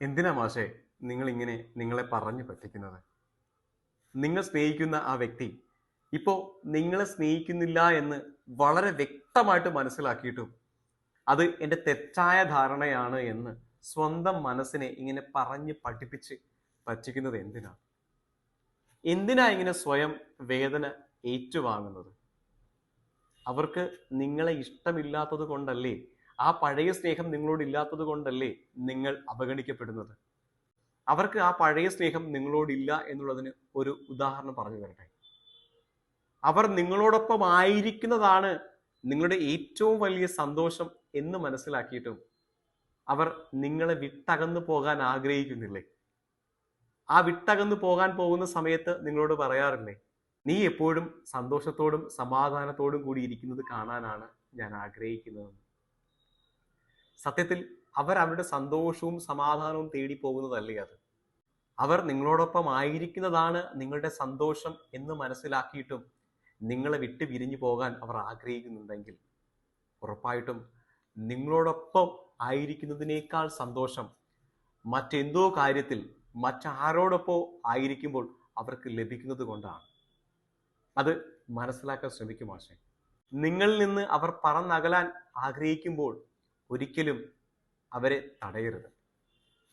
എന്തിനാ മാഷേ നിങ്ങൾ ഇങ്ങനെ നിങ്ങളെ പറഞ്ഞു പറ്റിക്കുന്നത്? നിങ്ങൾ സ്നേഹിക്കുന്ന ആ വ്യക്തി ഇപ്പോ നിങ്ങളെ സ്നേഹിക്കുന്നില്ല എന്ന് വളരെ വ്യക്തമായിട്ട് മനസ്സിലാക്കിയിട്ടും അത് എന്റെ തെറ്റായ ധാരണയാണ് എന്ന് സ്വന്തം മനസ്സിനെ ഇങ്ങനെ പറഞ്ഞ് പഠിപ്പിച്ച് പറ്റിക്കുന്നത് എന്തിനാ? എന്തിനാ ഇങ്ങനെ സ്വയം വേദന ഏറ്റുവാങ്ങുന്നത്? അവർക്ക് നിങ്ങളെ ഇഷ്ടമില്ലാത്തത് കൊണ്ടല്ലേ ആ പഴയ സ്നേഹം നിങ്ങളോട് ഇല്ലാത്തത് കൊണ്ടല്ലേ നിങ്ങൾ അവഗണിക്കപ്പെടുന്നത്? അവർക്ക് ആ പഴയ സ്നേഹം നിങ്ങളോടില്ല എന്നുള്ളതിന് ഒരു ഉദാഹരണം പറഞ്ഞു തരട്ടെ. അവർ നിങ്ങളോടൊപ്പം ആയിരിക്കുന്നതാണ് നിങ്ങളുടെ ഏറ്റവും വലിയ സന്തോഷം എന്ന് മനസ്സിലാക്കിയിട്ടും അവർ നിങ്ങളെ വിട്ടകന്നു പോകാൻ ആഗ്രഹിക്കുന്നില്ലേ? ആ വിട്ടകന്നു പോകാൻ പോകുന്ന സമയത്ത് നിങ്ങളോട് പറയാറില്ലേ നീ എപ്പോഴും സന്തോഷത്തോടും സമാധാനത്തോടും കൂടി ഇരിക്കുന്നത് കാണാനാണ് ഞാൻ ആഗ്രഹിക്കുന്നത്. സത്യത്തിൽ അവർ അവരുടെ സന്തോഷവും സമാധാനവും തേടി പോകുന്നതല്ലേ അത്? അവർ നിങ്ങളോടൊപ്പം ആയിരിക്കുന്നതാണ് നിങ്ങളുടെ സന്തോഷം എന്ന് മനസ്സിലാക്കിയിട്ടും നിങ്ങളെ വിട്ട് വിരിഞ്ഞു പോകാൻ അവർ ആഗ്രഹിക്കുന്നുണ്ടെങ്കിൽ ഉറപ്പായിട്ടും നിങ്ങളോടൊപ്പം ആയിരിക്കുന്നതിനേക്കാൾ സന്തോഷം മറ്റെന്തോ കാര്യത്തിൽ മറ്റാരോടൊപ്പോ ആയിരിക്കുമ്പോൾ അവർക്ക് ലഭിക്കുന്നത് കൊണ്ടാണ്. അത് മനസ്സിലാക്കാൻ ശ്രമിക്കും മാഷെ. നിങ്ങളിൽ നിന്ന് അവർ പറന്നകലാൻ ആഗ്രഹിക്കുമ്പോൾ ഒരിക്കലും അവരെ തടയരുത്.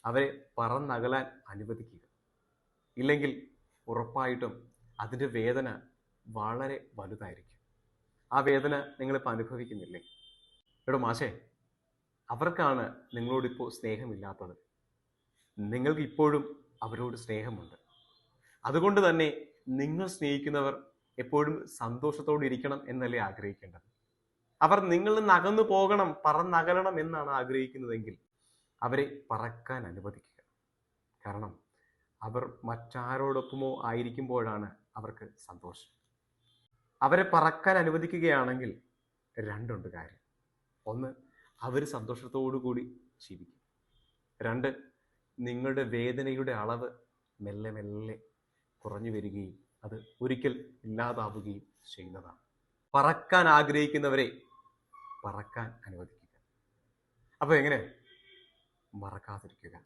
അവരെ പറന്നകലാൻ അനുവദിക്കുക. ഇല്ലെങ്കിൽ ഉറപ്പായിട്ടും അതിന്റെ വേദന വളരെ വലുതായിരിക്കും. ആ വേദന നിങ്ങളിപ്പോൾ അനുഭവിക്കുന്നില്ലേ? എടോ മാഷേ അവർക്കാണ് നിങ്ങളോടിപ്പോൾ സ്നേഹമില്ലാത്തത്. നിങ്ങൾക്ക് ഇപ്പോഴും അവരോട് സ്നേഹമുണ്ട്. അതുകൊണ്ട് തന്നെ നിങ്ങൾ സ്നേഹിക്കുന്നവർ എപ്പോഴും സന്തോഷത്തോടെ ഇരിക്കണം എന്നല്ലേ ആഗ്രഹിക്കേണ്ടത്? അവർ നിങ്ങളിൽ നിന്ന് അകന്നു പോകണം പറന്നകലണം എന്നാണ് ആഗ്രഹിക്കുന്നതെങ്കിൽ അവരെ പറക്കാൻ അനുവദിക്കുക. കാരണം അവർ മറ്റാരോടൊപ്പമോ ആയിരിക്കുമ്പോഴാണ് അവർക്ക് സന്തോഷം. അവരെ പറക്കാൻ അനുവദിക്കുകയാണെങ്കിൽ രണ്ടുണ്ട് കാര്യം. ഒന്ന് അവർ സന്തോഷത്തോടു കൂടി ജീവിക്കും. രണ്ട് നിങ്ങളുടെ വേദനയുടെ അളവ് മെല്ലെ മെല്ലെ കുറഞ്ഞു വരികയും അത് ഒരിക്കൽ ഇല്ലാതാവുകയും ചെയ്യുന്നതാണ്. പറക്കാൻ ആഗ്രഹിക്കുന്നവരെ പറക്കാൻ അനുവദിക്കുക. അപ്പോൾ എങ്ങനെ? മറക്കാതിരിക്കുക.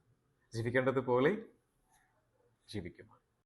ജീവിക്കേണ്ടതുപോലെ ജീവിക്കുക.